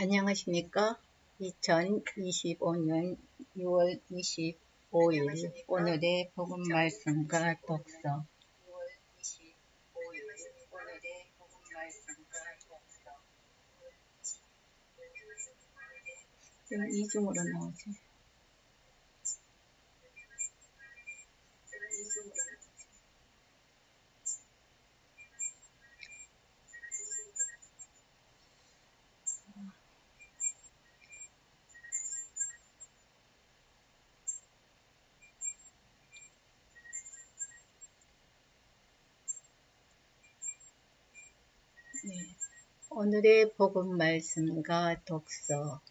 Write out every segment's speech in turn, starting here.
네, 안녕하십니까. 2025년 6월 25일 오늘의 복음 말씀과 독서 지금 이중으로 나오지. 네. 오늘의 복음 말씀과 독서.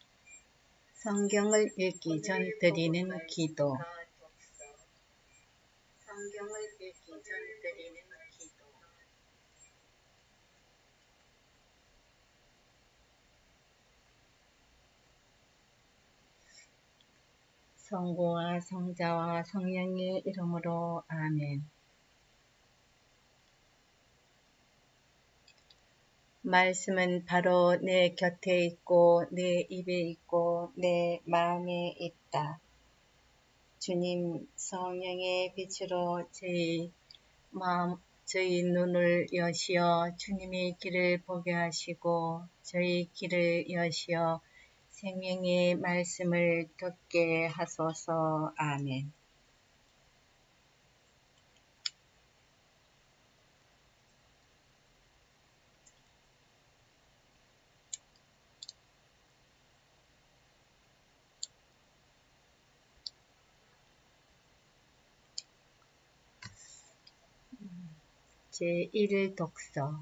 성경을 읽기 전 드리는 기도. 성경을 읽기 전 드리는 기도. 성부와 성자와 성령의 이름으로 아멘 말씀은 바로 내 곁에 있고 내 입에 있고 내 마음에 있다. 주님 성령의 빛으로 저희 마음, 저희 눈을 여시어 주님의 길을 보게 하시고 저희 길을 여시어 생명의 말씀을 듣게 하소서. 아멘. 제1 독서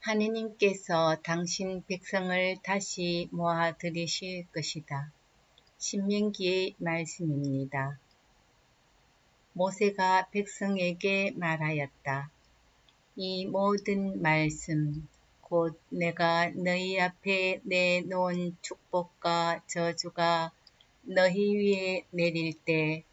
하느님께서 당신 백성을 다시 모아 들이실 것이다. 신명기의 말씀입니다. 모세가 백성에게 말하였다. 이 모든 말씀, 곧 내가 너희 앞에 내놓은 축복과 저주가 너희 위에 내릴 때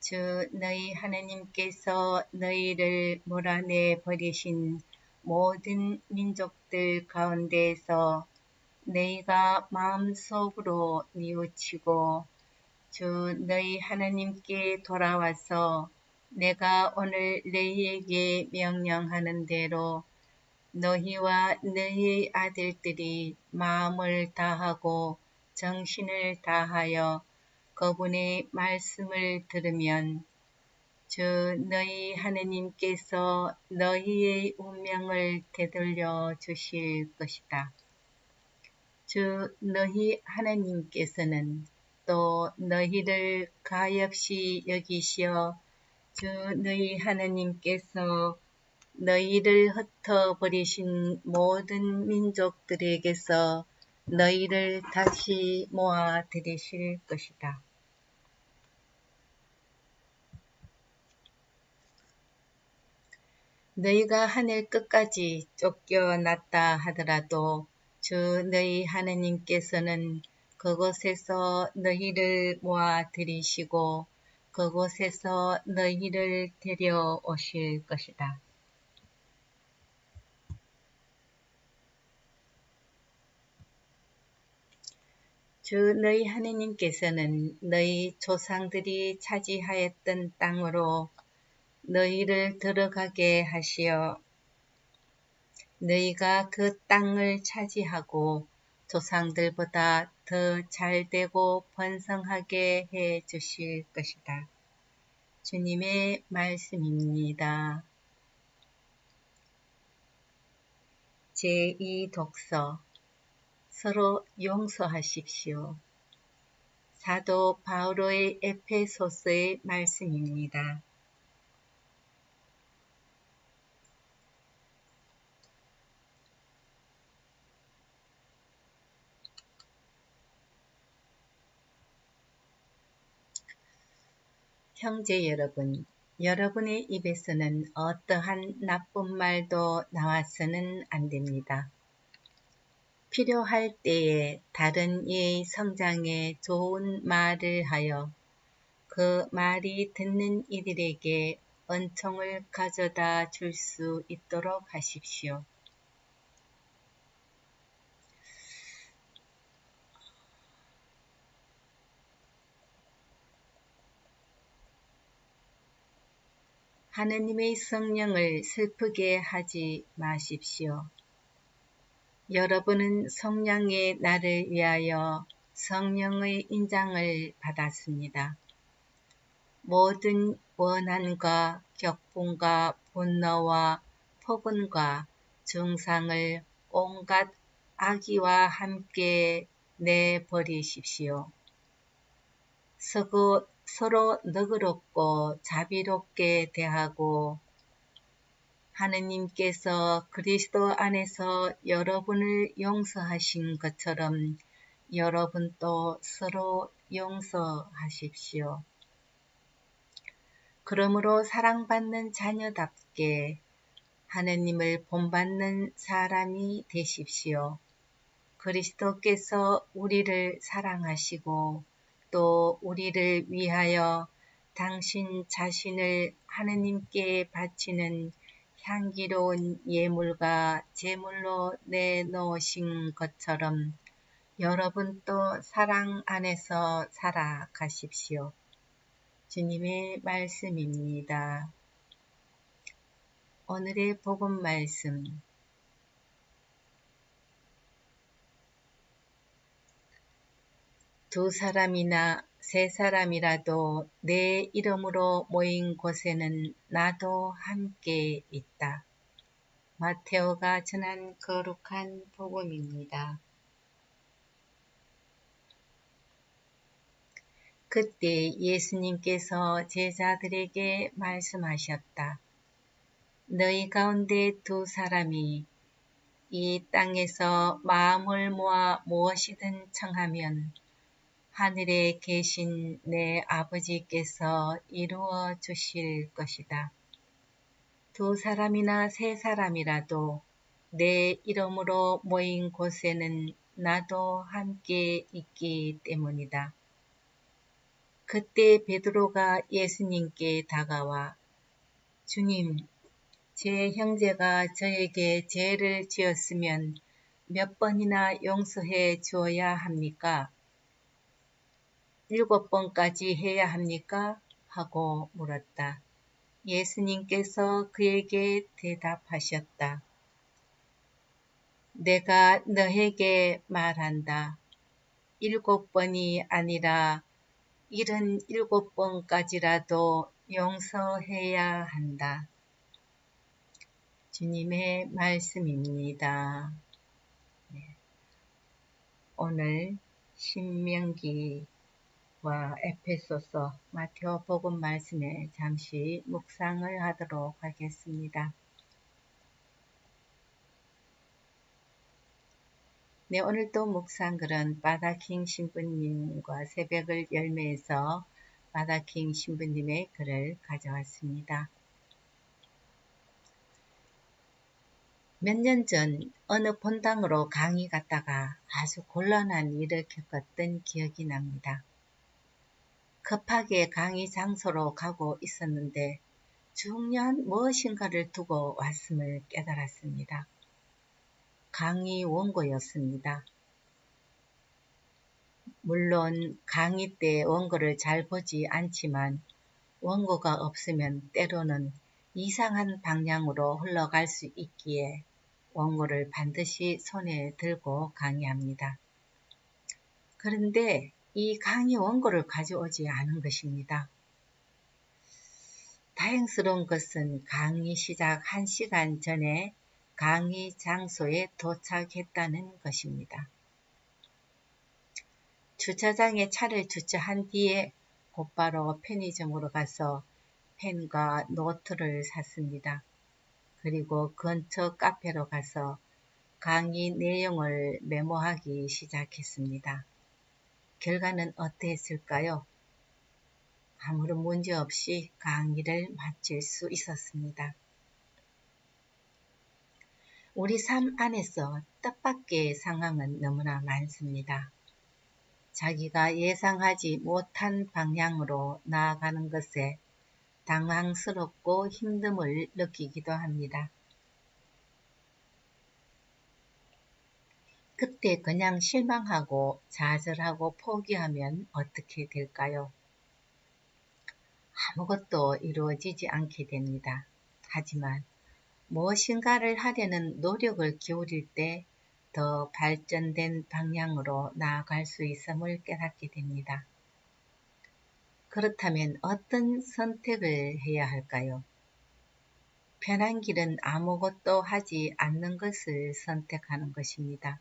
주 너희 하나님께서 너희를 몰아내 버리신 모든 민족들 가운데에서 너희가 마음속으로 뉘우치고 주 너희 하나님께 돌아와서 내가 오늘 너희에게 명령하는 대로 너희와 너희의 아들들이 마음을 다하고 정신을 다하여 그분의 말씀을 들으면 주 너희 하느님께서 너희의 운명을 되돌려 주실 것이다. 주 너희 하나님께서는 또 너희를 가엾이 여기시어 주 너희 하나님께서 너희를 흩어버리신 모든 민족들에게서 너희를 다시 모아 들이실 것이다. 너희가 하늘 끝까지 쫓겨났다 하더라도 주 너희 하느님께서는 그곳에서 너희를 모아 들이시고 그곳에서 너희를 데려오실 것이다. 주 너희 하느님께서는 너희 조상들이 차지하였던 땅으로 너희를 들어가게 하시어 너희가 그 땅을 차지하고 조상들보다 더 잘되고 번성하게 해 주실 것이다. 주님의 말씀입니다. 제2 독서 서로 용서하십시오. 사도 바오로의 에페소스의 말씀입니다. 형제 여러분, 여러분의 입에서는 어떠한 나쁜 말도 나와서는 안 됩니다. 필요할 때에 다른 이의 성장에 좋은 말을 하여 그 말이 듣는 이들에게 은총을 가져다 줄 수 있도록 하십시오. 하느님의 성령을 슬프게 하지 마십시오. 여러분은 성령의 나를 위하여 성령의 인장을 받았습니다. 모든 원한과 격분과 분노와 폭언과 중상을 온갖 악의와 함께 내버리십시오. 서로, 서로 너그럽고 자비롭게 대하고 하느님께서 그리스도 안에서 여러분을 용서하신 것처럼 여러분도 서로 용서하십시오. 그러므로 사랑받는 자녀답게 하느님을 본받는 사람이 되십시오. 그리스도께서 우리를 사랑하시고 또 우리를 위하여 당신 자신을 하느님께 바치는 향기로운 예물과 제물로 내놓으신 것처럼 여러분도 사랑 안에서 살아가십시오. 주님의 말씀입니다. 오늘의 복음 말씀 두 사람이나 세 사람이라도 내 이름으로 모인 곳에는 나도 함께 있다. 마테오가 전한 거룩한 복음입니다. 그때 예수님께서 제자들에게 말씀하셨다. 너희 가운데 두 사람이 이 땅에서 마음을 모아 무엇이든 청하면 하늘에 계신 내 아버지께서 이루어 주실 것이다. 두 사람이나 세 사람이라도 내 이름으로 모인 곳에는 나도 함께 있기 때문이다. 그때 베드로가 예수님께 다가와 주님, 제 형제가 저에게 죄를 지었으면 몇 번이나 용서해 주어야 합니까? 일곱 번까지 해야 합니까? 하고 물었다. 예수님께서 그에게 대답하셨다. 내가 너에게 말한다. 일곱 번이 아니라 일흔 일곱 번까지라도 용서해야 한다. 주님의 말씀입니다. 네. 오늘 신명기 와 에페소서 마테오 복음 말씀에 잠시 묵상을 하도록 하겠습니다. 네, 오늘도 묵상글은 바다킹 신부님과 새벽을 열매해서 바다킹 신부님의 글을 가져왔습니다. 몇 년 전 어느 본당으로 강의 갔다가 아주 곤란한 일을 겪었던 기억이 납니다. 급하게 강의 장소로 가고 있었는데 중요한 무엇인가를 두고 왔음을 깨달았습니다. 강의 원고였습니다. 물론 강의 때 원고를 잘 보지 않지만 원고가 없으면 때로는 이상한 방향으로 흘러갈 수 있기에 원고를 반드시 손에 들고 강의합니다. 그런데 이 강의 원고를 가져오지 않은 것입니다. 다행스러운 것은 강의 시작 1시간 전에 강의 장소에 도착했다는 것입니다. 주차장에 차를 주차한 뒤에 곧바로 편의점으로 가서 펜과 노트를 샀습니다. 그리고 근처 카페로 가서 강의 내용을 메모하기 시작했습니다. 결과는 어땠을까요? 아무런 문제 없이 강의를 마칠 수 있었습니다. 우리 삶 안에서 뜻밖의 상황은 너무나 많습니다. 자기가 예상하지 못한 방향으로 나아가는 것에 당황스럽고 힘듦을 느끼기도 합니다. 그때 그냥 실망하고 좌절하고 포기하면 어떻게 될까요? 아무것도 이루어지지 않게 됩니다. 하지만 무엇인가를 하려는 노력을 기울일 때 더 발전된 방향으로 나아갈 수 있음을 깨닫게 됩니다. 그렇다면 어떤 선택을 해야 할까요? 편한 길은 아무것도 하지 않는 것을 선택하는 것입니다.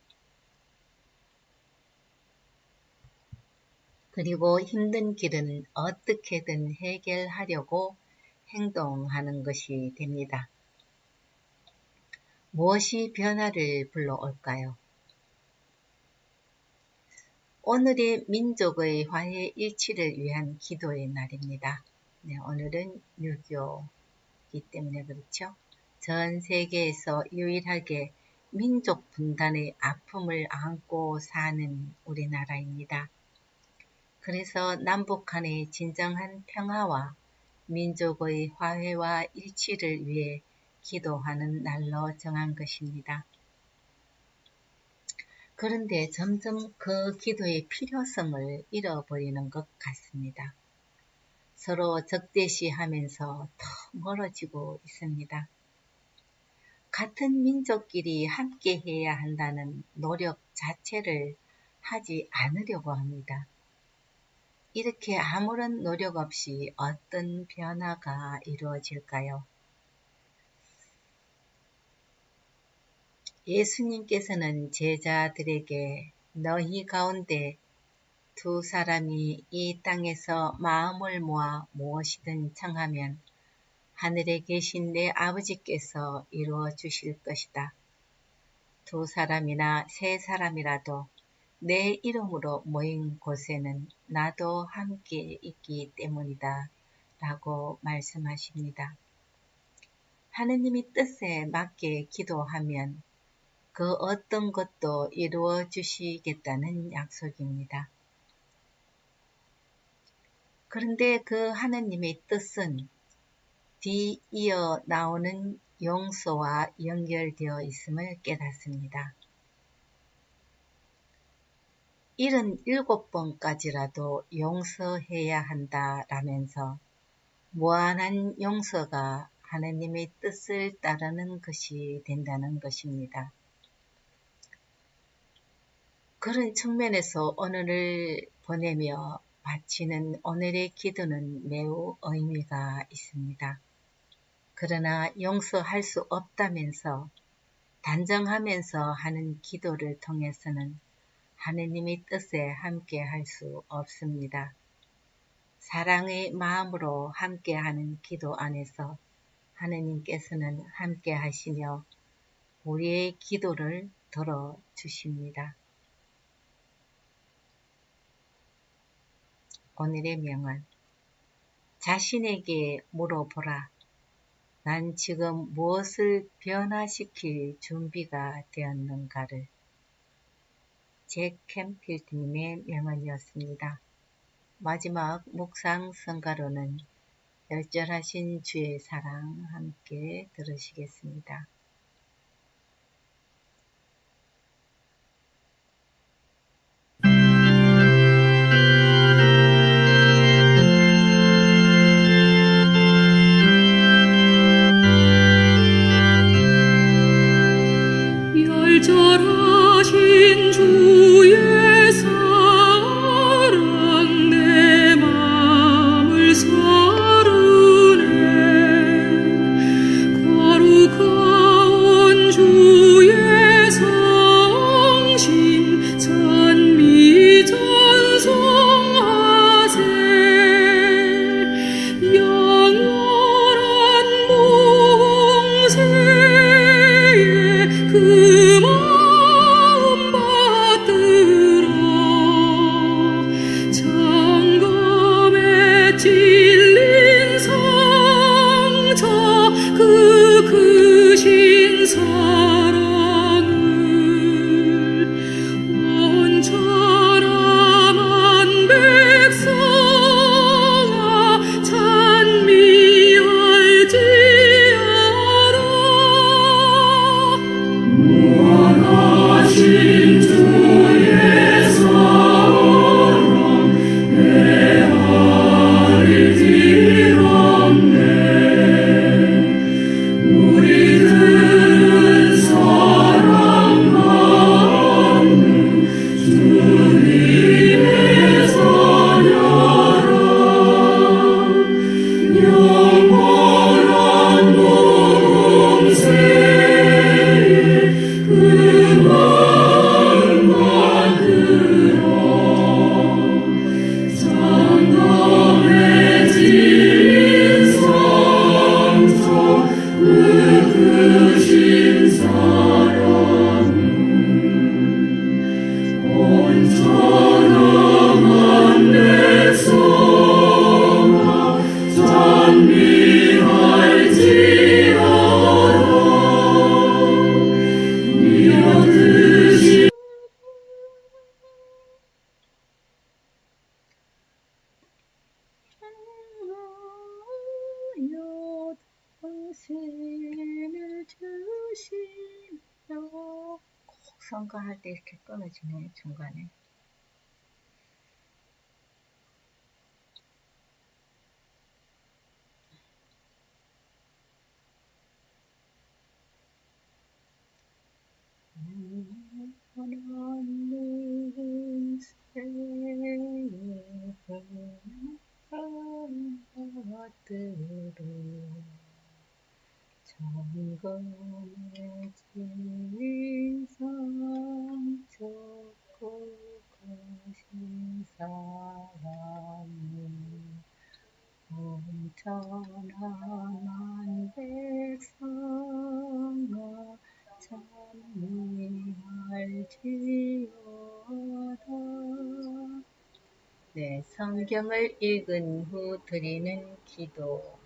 그리고 힘든 길은 어떻게든 해결하려고 행동하는 것이 됩니다. 무엇이 변화를 불러올까요? 오늘이 민족의 화해 일치를 위한 기도의 날입니다. 네, 오늘은 6.25이기 때문에 그렇죠. 전 세계에서 유일하게 민족 분단의 아픔을 안고 사는 우리나라입니다. 그래서 남북한의 진정한 평화와 민족의 화해와 일치를 위해 기도하는 날로 정한 것입니다. 그런데 점점 그 기도의 필요성을 잃어버리는 것 같습니다. 서로 적대시하면서 더 멀어지고 있습니다. 같은 민족끼리 함께 해야 한다는 노력 자체를 하지 않으려고 합니다. 이렇게 아무런 노력 없이 어떤 변화가 이루어질까요? 예수님께서는 제자들에게 너희 가운데 두 사람이 이 땅에서 마음을 모아 무엇이든 청하면 하늘에 계신 내 아버지께서 이루어 주실 것이다. 두 사람이나 세 사람이라도 내 이름으로 모인 곳에는 나도 함께 있기 때문이다. 라고 말씀하십니다. 하느님이 뜻에 맞게 기도하면 그 어떤 것도 이루어 주시겠다는 약속입니다. 그런데 그 하느님의 뜻은 뒤이어 나오는 용서와 연결되어 있음을 깨닫습니다. 77번까지라도 용서해야 한다라면서 무한한 용서가 하나님의 뜻을 따르는 것이 된다는 것입니다. 그런 측면에서 오늘을 보내며 바치는 오늘의 기도는 매우 의미가 있습니다. 그러나 용서할 수 없다면서 단정하면서 하는 기도를 통해서는 하느님의 뜻에 함께 할 수 없습니다. 사랑의 마음으로 함께 하는 기도 안에서 하느님께서는 함께 하시며 우리의 기도를 들어 주십니다. 오늘의 명언 자신에게 물어보라. 난 지금 무엇을 변화시킬 준비가 되었는가를 잭 캠필드님의 명언이었습니다. 마지막 묵상 성가로는 열절하신 주의 사랑 함께 들으시겠습니다. 온 선거할 때 이렇게 끊어지네 중간에. 하나님 생 할지어다. 네, 성경을 읽은 후 드리는 기도.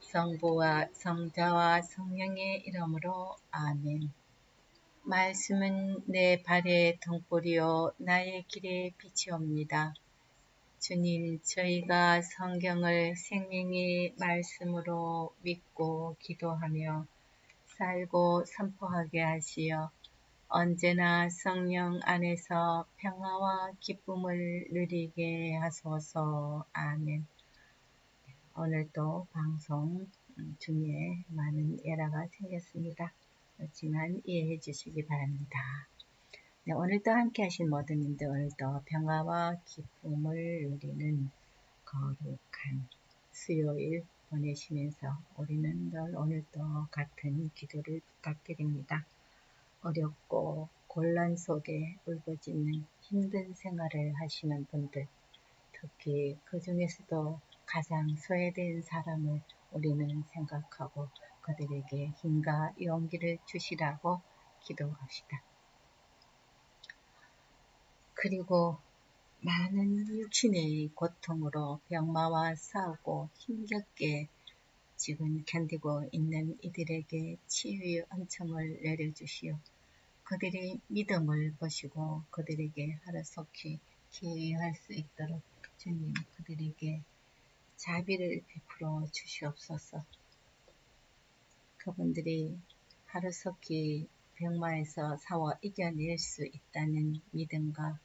성부와 성자와 성령의 이름으로 아멘. 말씀은 내 발의 등불이요 나의 길의 빛이옵니다. 주님, 저희가 성경을 생명의 말씀으로 믿고 기도하며 살고 선포하게 하시어 언제나 성령 안에서 평화와 기쁨을 누리게 하소서. 아멘. 오늘도 방송 음, 중에 많은 에러가 생겼습니다. 그렇지만 이해해 주시기 바랍니다. 네, 오늘도 함께 하신 모든 님들 오늘도 평화와 기쁨을 누리는 거룩한 수요일 보내시면서 우리는 늘 오늘도 같은 기도를 부탁드립니다. 어렵고 곤란 속에 울부짖는 힘든 생활을 하시는 분들 특히 그 중에서도 가장 소외된 사람을 우리는 생각하고 그들에게 힘과 용기를 주시라고 기도합시다. 그리고 많은 육신의 고통으로 병마와 싸우고 힘겹게 지금 견디고 있는 이들에게 치유의 은총을 내려주시오. 그들의 믿음을 보시고 그들에게 하루속히 기회할 수 있도록 주님 그들에게 자비를 베풀어 주시옵소서. 그분들이 하루속히 병마에서 싸워 이겨낼 수 있다는 믿음과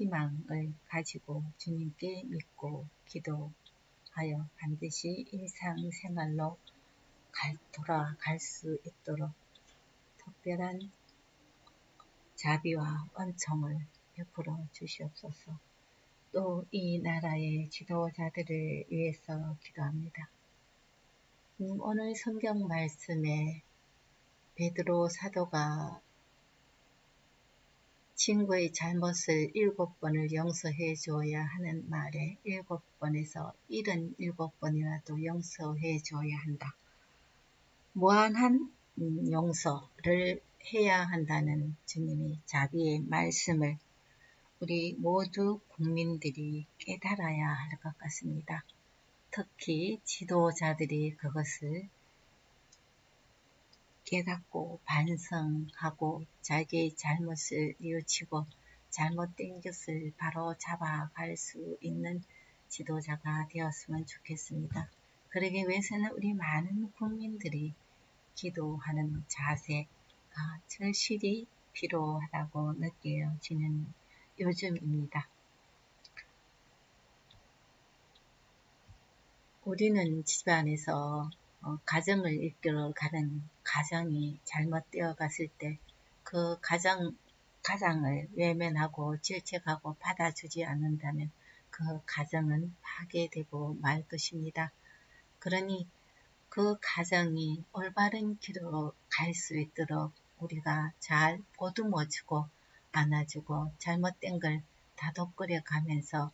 희망을 가지고 주님께 믿고 기도하여 반드시 일상생활로 갈, 돌아갈 수 있도록 특별한 자비와 은총을 베풀어 주시옵소서. 또 이 나라의 지도자들을 위해서 기도합니다. 음, 오늘 성경 말씀에 베드로 사도가 친구의 잘못을 일곱 번을 용서해 줘야 하는 말에 일곱 번에서 일흔 일곱 번이라도 용서해 줘야 한다. 무한한 음, 용서를 해야 한다는 주님의 자비의 말씀을 우리 모두 국민들이 깨달아야 할 것 같습니다. 특히 지도자들이 그것을 깨닫고 반성하고 자기의 잘못을 뉘우치고 잘못된 것을 바로 잡아갈 수 있는 지도자가 되었으면 좋겠습니다. 그러기 위해서는 우리 많은 국민들이 기도하는 자세가 절실히 필요하다고 느껴지는 요즘입니다. 우리는 집안에서 어, 가정을 이끌어 가는 가정이 잘못되어 갔을 때 그 가정, 가장을 외면하고 질책하고 받아주지 않는다면 그 가정은 파괴되고 말 것입니다. 그러니 그 가정이 올바른 길로 갈 수 있도록 우리가 잘 보듬어주고 안아주고 잘못된 걸 다독거려 가면서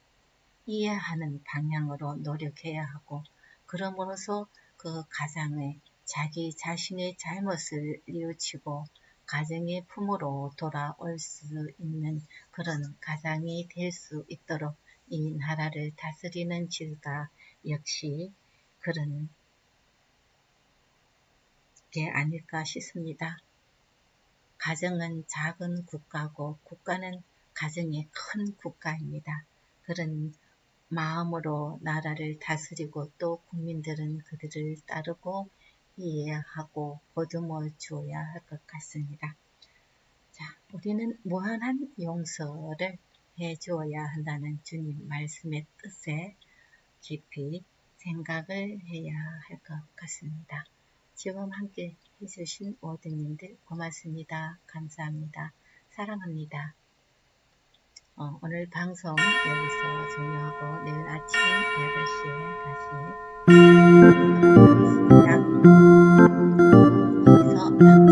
이해하는 방향으로 노력해야 하고 그러므로써 그 가장의 자기 자신의 잘못을 뉘우치고 가정의 품으로 돌아올 수 있는 그런 가장이 될 수 있도록 이 나라를 다스리는 질가 역시 그런 게 아닐까 싶습니다. 가정은 작은 국가고 국가는 가정의 큰 국가입니다. 그런 마음으로 나라를 다스리고 또 국민들은 그들을 따르고 이해하고 보듬어 주어야 할 것 같습니다. 자, 우리는 무한한 용서를 해 주어야 한다는 주님 말씀의 뜻에 깊이 생각을 해야 할 것 같습니다. 지금 함께 해주신 모든 님들 고맙습니다. 감사합니다. 사랑합니다. 어, 오늘 방송 여기서 종료하고 내일 아침 8시에 다시 하겠습니다. 이서